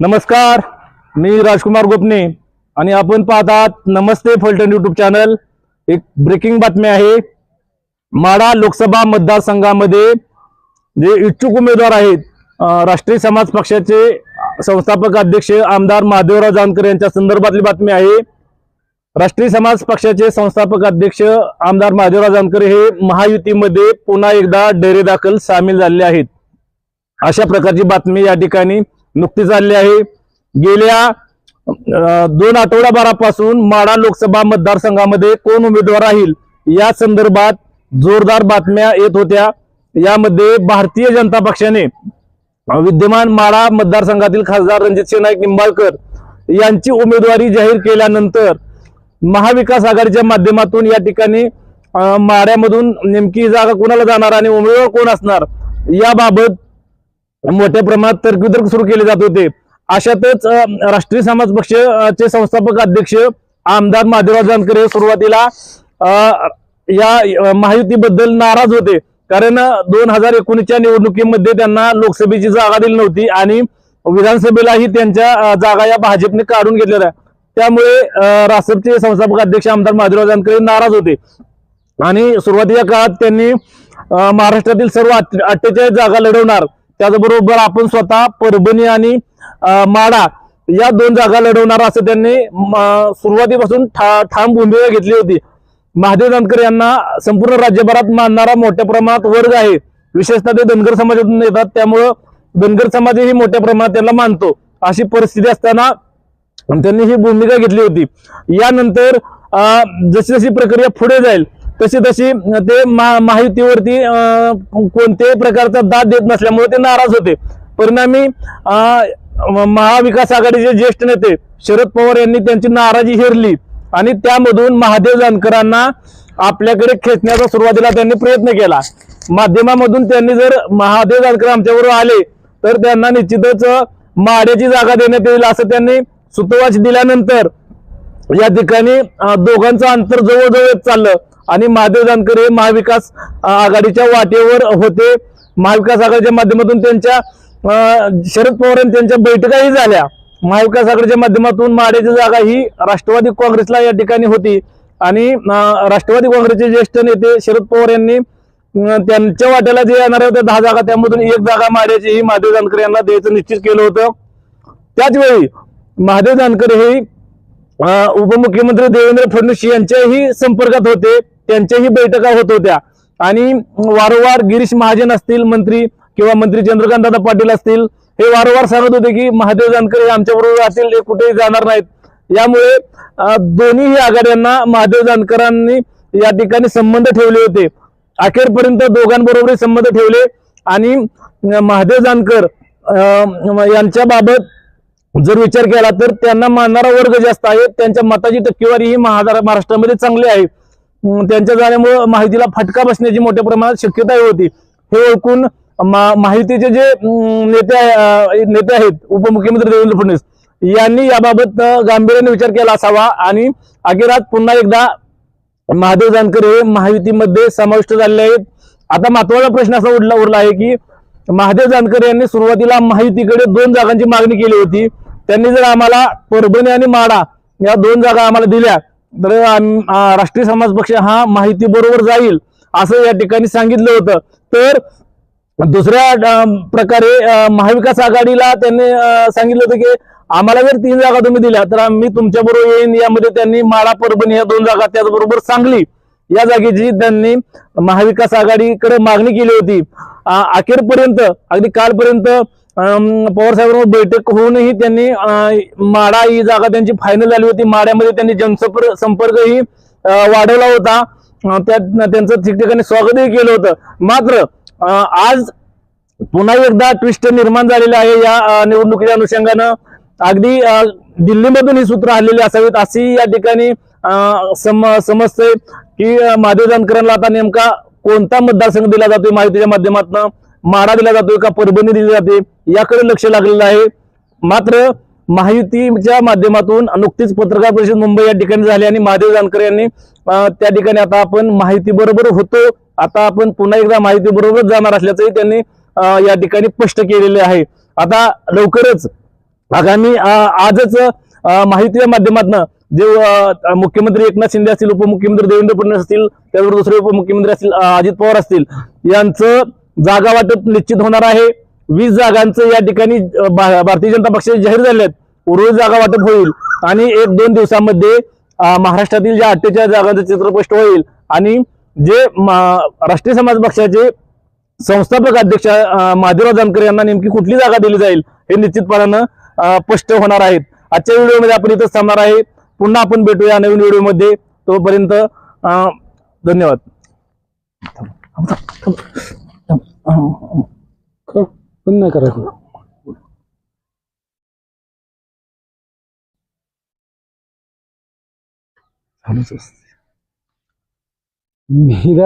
नमस्कार मी राजकुमार गोपने आणि आपण पाहतात नमस्ते फलटण यूट्यूब चॅनल एक ब्रेकिंग बातमी आहे. माडा लोकसभा मतदारसंघामध्ये जे इच्छुक उमेदवार आहेत राष्ट्रीय समाज पक्षाचे संस्थापक अध्यक्ष आमदार महादेवराव जानकर यांच्या संदर्भातली बातमी आहे. राष्ट्रीय समाज पक्षाचे संस्थापक अध्यक्ष आमदार महादेवराव जानकर हे महायुतीमध्ये पुन्हा एकदा डेरे दाखल सामील झालेले आहेत. अशा प्रकारची बातमी या ठिकाणी नुकतीच आलेली आहे. गेल्या दोन आठवड्याभरापासून माडा लोकसभा मतदारसंघामध्ये कोण उमेदवार राहील या संदर्भात जोरदार बातम्या येत होत्या. यामध्ये भारतीय जनता पक्षाने विद्यमान माडा मतदारसंघातील खासदार रणजित नाईक निंबाळकर यांची उमेदवारी जाहीर केल्यानंतर महाविकास आघाडीच्या माध्यमातून या ठिकाणी माड्यामधून नेमकी जागा कोणाला जाणार आणि उमेदवार कोण असणार याबाबत मोठ्या प्रमाणात तर्कवितर्क सुरू केले जात होते. अशातच राष्ट्रीय समाज पक्षाचे संस्थापक अध्यक्ष आमदार महादेवराव जानकर हे सुरुवातीला या महायुतीबद्दल नाराज होते. कारण दोन हजार एकोणीसच्या निवडणुकीमध्ये त्यांना लोकसभेची जागा दिली नव्हती आणि विधानसभेलाही त्यांच्या जागा या भाजपने काढून घेतलेल्या. त्यामुळे रासपचे संस्थापक अध्यक्ष आमदार महादेवराव जानकर नाराज होते. आणि सुरुवातीच्या काळात त्यांनी महाराष्ट्रातील सर्व अठ्ठेचाळीस जागा लढवणार. त्याचबरोबर आपण स्वतः परभणी आणि माडा या दोन जागा लढवणार असं त्यांनी सुरुवातीपासून ठा ठाम भूमिका घेतली होती. महादेव जानकर यांना संपूर्ण राज्यभरात मानणारा मोठ्या प्रमाणात वर्ग आहे. विशेषतः ते धनगर समाजातून येतात त्यामुळं धनगर समाजही मोठ्या प्रमाणात त्यांना मानतो. अशी परिस्थिती असताना त्यांनी ही भूमिका घेतली होती. यानंतर जशी जशी प्रक्रिया पुढे जाईल तशी तशी ते महा- महायुतीवरती कोणत्याही प्रकारचा दाद देत नसल्यामुळे ते नाराज होते. परिणामी महाविकास आघाडीचे ज्येष्ठ नेते शरद पवार यांनी त्यांची नाराजी हेरली आणि त्यामधून महादेव जानकरांना आपल्याकडे खेचण्याचा सुरुवातीला त्यांनी प्रयत्न केला. माध्यमामधून त्यांनी जर महादेव जानकर आमच्याबरोबर आले तर त्यांना निश्चितच माड्याची जागा देण्यात येईल असं त्यांनी सुतवाच दिल्यानंतर या ठिकाणी दोघांचं अंतर जवळजवळ चाललं. आणि महादेव जानकर हे महाविकास आघाडीच्या वाटेवर होते. महाविकास आघाडीच्या माध्यमातून त्यांच्या शरद पवार यांनी त्यांच्या बैठकाही झाल्या. महाविकास आघाडीच्या माध्यमातून माडेची जागा ही राष्ट्रवादी काँग्रेसला या ठिकाणी होती. आणि राष्ट्रवादी काँग्रेसचे ज्येष्ठ नेते शरद पवार यांनी त्यांच्या वाट्याला जे येणाऱ्या होत्या दहा जागा त्यामधून एक जागा माड्याची ही महादेव जानकर यांना द्यायचं निश्चित केलं होतं. त्याच वेळी महादेव जानकर हे उपमुख्यमंत्री देवेंद्र फडणवीस यांच्याही संपर्कात होते. त्यांच्याही बैठका होत होत्या. आणि वारंवार गिरीश महाजन असतील मंत्री किंवा मंत्री चंद्रकांत दादा पाटील असतील हे वारंवार सांगत होते की महादेव जानकर हे आमच्या बरोबर राहतील ते कुठेही जाणार नाहीत. यामुळे दोन्हीही आघाड्यांना महादेव जानकरांनी या ठिकाणी संबंध ठेवले होते. अखेरपर्यंत दोघांबरोबरही संबंध ठेवले आणि महादेव जानकर यांच्या बाबत जर विचार केला तर त्यांना मानणारा वर्ग जास्त आहे. त्यांच्या मताची टक्केवारी ही महाराष्ट्रामध्ये चांगली आहे. त्यांच्या जाण्यामुळे माहितीला फटका बसण्याची मोठ्या प्रमाणात शक्यता होती. हे ओळखून माहितीचे जे नेते आहे- नेते आहेत उपमुख्यमंत्री देवेंद्र फडणवीस यांनी याबाबत गांभीर्याने विचार केला असावा आणि अखेरात पुन्हा एकदा महादेव जानकर हे महायुतीमध्ये समाविष्ट झालेले आहेत. आता महत्त्वाचा प्रश्न असा उरला उरला आहे की महादेव जानकर यांनी सुरुवातीला महायुतीकडे दोन जागांची मागणी केली होती. त्यांनी जर आम्हाला परभणी आणि माडा या दोन जागा आम्हाला दिल्या तर राष्ट्रीय समाज पक्ष हा माहिती बरोबर जाईल असं या ठिकाणी सांगितलं होतं. तर दुसऱ्या प्रकारे महाविकास आघाडीला त्यांनी सांगितलं होतं की आम्हाला जर तीन जागा तुम्ही दिल्या तर आम्ही तुमच्या बरोबर येईन यामध्ये त्यांनी माळा परभणी या दोन जागा त्याचबरोबर सांगली. या जागेची त्यांनी महाविकास आघाडीकडे मागणी केली होती. अखेरपर्यंत अगदी कालपर्यंत पवार साहेबांवर बैठक होऊनही त्यांनी माडा ही जागा त्यांची फायनल झाली होती. माड्यामध्ये त्यांनी जनसंपर्क संपर्कही वाढवला होता. त्या त्यांचं ठिकठिकाणी स्वागतही केलं होतं. मात्र आज पुन्हा एकदा ट्विस्ट निर्माण झालेलं आहे या निवडणुकीच्या अनुषंगानं. अगदी दिल्लीमधून ही सूत्र आलेली असावीत अशी या ठिकाणी सम समजतंय की महादेव जानकरांना आता नेमका कोणता मतदारसंघ दिला जातोय माहितीच्या माध्यमातून. माडा दिला जातोय का परभणी दिली जाते याकडे लक्ष लागलेलं आहे. मात्र महायुतीच्या माध्यमातून नुकतीच पत्रकार परिषद मुंबई या ठिकाणी झाली आणि महादेव जानकर यांनी त्या ठिकाणी आता आपण माहिती बरोबर होतो. आता आपण पुन्हा एकदा माहिती बरोबर जाणार असल्याचंही त्यांनी या ठिकाणी स्पष्ट केलेले आहे. आता लवकरच आगामी आजच माहितीच्या माध्यमातून जे मुख्यमंत्री एकनाथ शिंदे असतील उपमुख्यमंत्री देवेंद्र फडणवीस असतील त्याबरोबर दुसरे उपमुख्यमंत्री असतील अजित पवार असतील यांचं जागा वाटप निश्चित होणार आहे. वीस जागांचं या ठिकाणी भारतीय जनता पक्षाचे जाहीर झाले आहेत. उर्वरित जागा वाटप होईल आणि एक दोन दिवसामध्ये महाराष्ट्रातील ज्या अठ्ठेचाळीस जागांचं चित्र स्पष्ट होईल आणि जे राष्ट्रीय समाज पक्षाचे संस्थापक अध्यक्ष अं, महादेवराव जानकर यांना नेमकी कुठली जागा दिली जाईल हे निश्चितपणानं स्पष्ट होणार आहेत. आजच्या व्हिडिओमध्ये आपण इथंच थांबणार आहे. पुन्हा आपण भेटूया नवीन व्हिडिओमध्ये. तोपर्यंत अं, धन्यवाद. ఉన్నాయి కదా మీద